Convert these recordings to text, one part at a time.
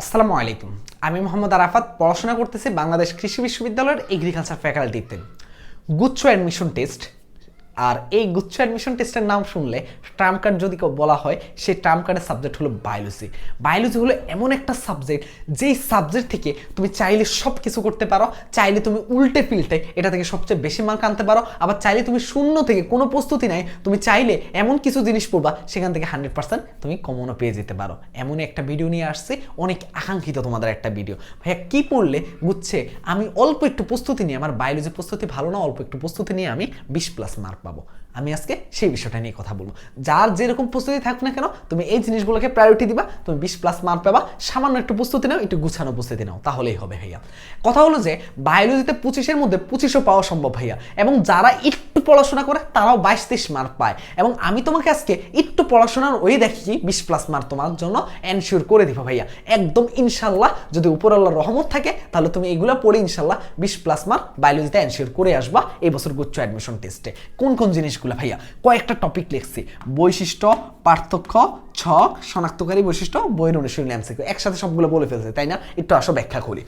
আসসালামু আলাইকুম। আমি মোহাম্মদ আরাফাত, পড়াশোনা করতেছি বাংলাদেশ কৃষি বিশ্ববিদ্যালয়ের এগ্রিকালচার ফ্যাকাল্টিতে গুচ্ছ অ্যাডমিশন টেস্ট আর এই গুচ্ছ অ্যাডমিশন টেস্টের নাম শুনলে ট্রাম কার্ড যদি বলা হয়, সেই ট্রাম কার্ডের সাবজেক্ট হলো বায়োলজি বায়োলজি হলো এমন একটা সাবজেক্ট যেই সাবজেক্ট থেকে তুমি চাইলে সব কিছু করতে পারো, চাইলে তুমি উল্টে পিল্টে এটা থেকে সবচেয়ে বেশি মার্ক আনতে পারো, আবার চাইলে তুমি শূন্য থেকে কোনো প্রস্তুতি নাই, তুমি চাইলে এমন কিছু জিনিস পড়বা, সেখান থেকে হান্ড্রেড পার্সেন্ট তুমি কমনও পেয়ে যেতে পারো। এমনই একটা ভিডিও নিয়ে আসছি, অনেক আকাঙ্ক্ষিত তোমাদের একটা ভিডিও ভাইয়া, কী পড়লে বুঝছে আমি অল্প একটু প্রস্তুতি নিয়ে আমার বায়োলজি প্রস্তুতি ভালো না, অল্প একটু প্রস্তুতি নিয়ে আমি বিশ প্লাস মার্ক পাবো। পাবো আমি আজকে সেই বিষয়টা নিয়ে কথা বলব। যার যেরকম প্রস্তুতি থাকুক না কেন, তুমি এই জিনিসগুলোকে প্রায়োরিটি দিবা, তুমি বিশ প্লাস মার্ক পাবা, সামান্য একটু প্রস্তুতি নাও, একটু গুছানো প্রস্তুতি নাও, তাহলেই হবে ভাইয়া। কথা হলো যে বায়োলজিতে পঁচিশের মধ্যে পঁচিশও পাওয়া সম্ভব ভাইয়া, এবং যারা একটু পড়াশোনা করে, তারাও বাইশ তেইশ মার্ক পায়। এবং আমি তোমাকে আজকে একটু পড়াশোনার ওই দেখি বিশ প্লাস মার্ক তোমার জন্য এনশিওর করে দিব ভাইয়া। একদম ইনশাল্লাহ যদি উপরওয়ালার রহমত থাকে, তাহলে তুমি এগুলো পড়ে ইনশাল্লাহ বিশ প্লাস মার্ক বায়োলজিতে এনশিওর করে আসবা এই বছর গুচ্ছ অ্যাডমিশন টেস্টে কোন কোন জিনিসগুলো ভাইয়া, কয়েকটা টপিক লিখছি। বৈশিষ্ট্য, পার্থক্য ছক শনাক্তকারী বৈশিষ্ট্য বইয়ের অনুশীলনী একসাথে সবগুলো বলে ফেলছে, তাই না? একটু আসো ব্যাখ্যা করি।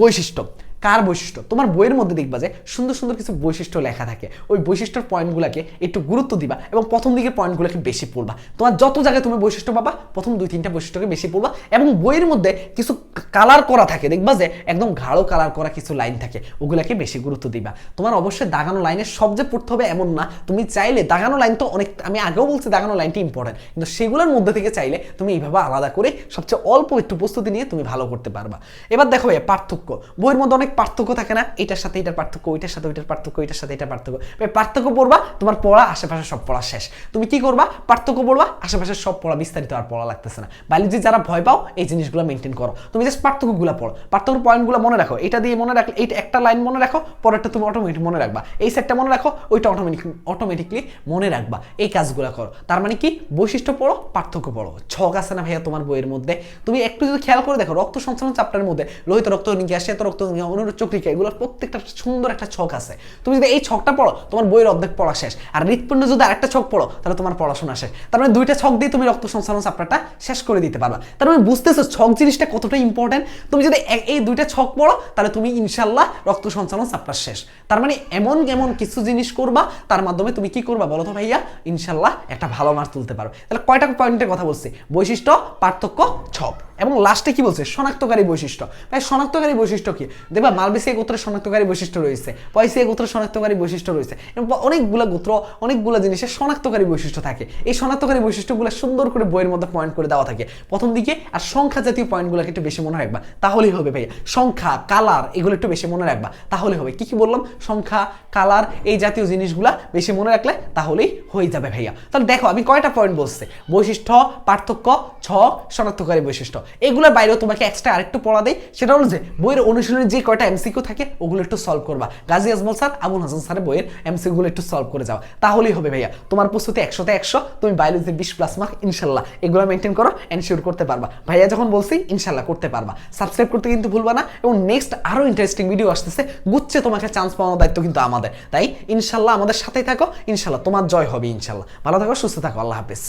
বৈশিষ্ট্য কার বৈশিষ্ট্য? তোমার বইয়ের মধ্যে দেখবা যে সুন্দর সুন্দর কিছু বৈশিষ্ট্য লেখা থাকে। ওই বৈশিষ্ট্যর পয়েন্টগুলোকে একটু গুরুত্ব দিবা এবং প্রথম দিকের পয়েন্টগুলোকে বেশি পড়বা। তোমার যত জায়গায় তুমি বৈশিষ্ট্য পাবা, প্রথম দুই তিনটা বৈশিষ্ট্যকে বেশি পড়বা এবং বইয়ের মধ্যে কিছু কালার করা থাকে। দেখবা যে একদম গাঢ় কালার করা কিছু লাইন থাকে, ওগুলাকে বেশি গুরুত্ব দিবা। তোমার অবশ্যই দাগানো লাইনের সব যে পড়তে হবে এমন না। তুমি চাইলে দাগানো লাইন তো অনেক, আমি আগেও বলছি দাগানো লাইনটি ইম্পর্টেন্ট কিন্তু সেগুলোর মধ্যে থেকে চাইলে তুমি এইভাবে আলাদা করে সবচেয়ে অল্প একটু প্রস্তুতি নিয়ে তুমি ভালো করতে পারবা। এবার দেখো ভাই পার্থক্য। বইয়ের মধ্যে অনেক পার্থক্য থাকে না, এটার সাথে এটার পার্থক্য, ওইটার সাথে ওইটার পার্থক্য, এটার সাথে এটার পার্থক্য। পার্থক্য পড়বা, তোমার পড়া, আশেপাশে সব পড়া শেষ। তুমি কি করবা? পার্থক্য পড়বা, আশেপাশে সব পড়া, বিস্তারিত আর পড়া লাগতেছে না। বায়োলজি যারা ভয় পাও, এই জিনিসগুলো মেনটেন করো। তুমি জাস্ট পার্থক্যগুলো পড়ো। পার্থক্য পয়েন্টগুলো মনে রাখো। এটা দিয়ে মনে রাখলে, এইটা একটা লাইন মনে রাখো, পরেরটা তুমি অটোমেটিক মনে রাখবা। এই সেটটা মনে রাখো, ওইটা অটোমেটিক অটোমেটিকলি মনে রাখবা। এই কাজগুলো করো। তার মানে কি? বৈশিষ্ট্য পড়ো, পার্থক্য পড়ো। ছক আছে না ভাইয়া তোমার বইয়ের মধ্যে? তুমি একটু যদি খেয়াল করে দেখো, রক্ত সঞ্চালন চ্যাপ্টারের মধ্যে, লোহিত রক্ত নিকা এত রক্ত অনুরোধ চক্রিকা এগুলোর প্রত্যেকটা সুন্দর একটা ছক আছে। তুমি যদি এই ছকটা পড়ো, তোমার বইয়ের অর্ধেক পড়া শেষ। আর হৃৎপিণ্ড যদি আরেকটা ছক পড়ো, তাহলে তোমার পড়াশোনা শেষ। তার মানে দুইটা ছক দিয়ে তুমি রক্ত সঞ্চালন চ্যাপ্টারটা শেষ করে দিতে পারবা। তার মানে বুঝতেছো ছক জিনিসটা কতটা ইম্পর্টেন্ট তুমি যদি এই দুইটা ছক পড়ো, তাহলে তুমি ইনশাল্লাহ রক্ত সঞ্চালন চ্যাপ্টার শেষ। তার মানে এমন এমন কিছু জিনিস করবা, তার মাধ্যমে তুমি কি করবা বলো তো ভাইয়া? ইনশাল্লাহ একটা ভালো মার্ক তুলতে পারো তাহলে কয়টা পয়েন্টের কথা বলছি? বৈশিষ্ট্য, পার্থক্য, ছক। এবং লাস্টে কি বলছে? শনাক্তকারী বৈশিষ্ট্য। ভাই, শনাক্তকারী বৈশিষ্ট্য কি? দেখবা মালবেসিয়া গোত্রের শনাক্তকারী বৈশিষ্ট্য রয়েছে, পয়সিয়া গোত্রের শনাক্তকারী বৈশিষ্ট্য রয়েছে অনেকগুলো গোত্র, অনেকগুলো জিনিসের শনাক্তকারী বৈশিষ্ট্য থাকে। এই শনাক্তকারী বৈশিষ্ট্যগুলো সুন্দর করে বইয়ের মধ্যে পয়েন্ট করে দেওয়া থাকে। প্রথম দিকে, আর সংখ্যা জাতীয় পয়েন্টগুলোকে একটু বেশি মনে রাখবা। তাহলেই হবে ভাইয়া, সংখ্যা, কালার, এগুলো একটু বেশি মনে রাখবা। তাহলে হবে, কি কি বললাম? সংখ্যা, কালার, এই জাতীয় জিনিসগুলা বেশি মনে রাখলে তাহলেই হয়ে যাবে ভাইয়া। তাহলে দেখো, আমি কয়টা পয়েন্ট বলছি? বৈশিষ্ট্য, পার্থক্য ছক শনাক্তকারী বৈশিষ্ট্য। এগুলোর বাইরেও তোমাকে এক্সট্রা আরেকটু পড়া দেয়। সেটা হলো যে, বইয়ের অনুশীলনে যে কয়টা এমসিকিউ থাকে, ওগুলো একটু সলভ করবা। গাজী আজমল স্যার, আবুল হাসান স্যারের বইয়ের এমসিকিউ গুলো একটু সলভ করে যাও। তাহলেই হবে ভাইয়া। তোমার প্রস্তুতি একশোতে একশো, তুমি বায়োলজিতে বিশ প্লাস মার্ক ইনশাল্লাহ। এগুলো মেনটেন করো এনশিওর করতে পারবা। ভাইয়া যখন বলছি, ইনশাল্লাহ করতে পারবা। সাবস্ক্রাইব করতে কিন্তু ভুলবা না এবং নেক্সট আরও ইন্টারেস্টিং ভিডিও আসতেছে। গুচ্ছে তোমাকে চান্স পাওয়ানোর দায়িত্ব কিন্তু আমাদের। তাই, ইনশাল্লাহ আমাদের সাথেই থাকো। ইনশাল্লাহ তোমার জয় হবে ইনশাল্লাহ। ভালো থাকো, সুস্থ থাকো। আল্লাহ হাফেজ।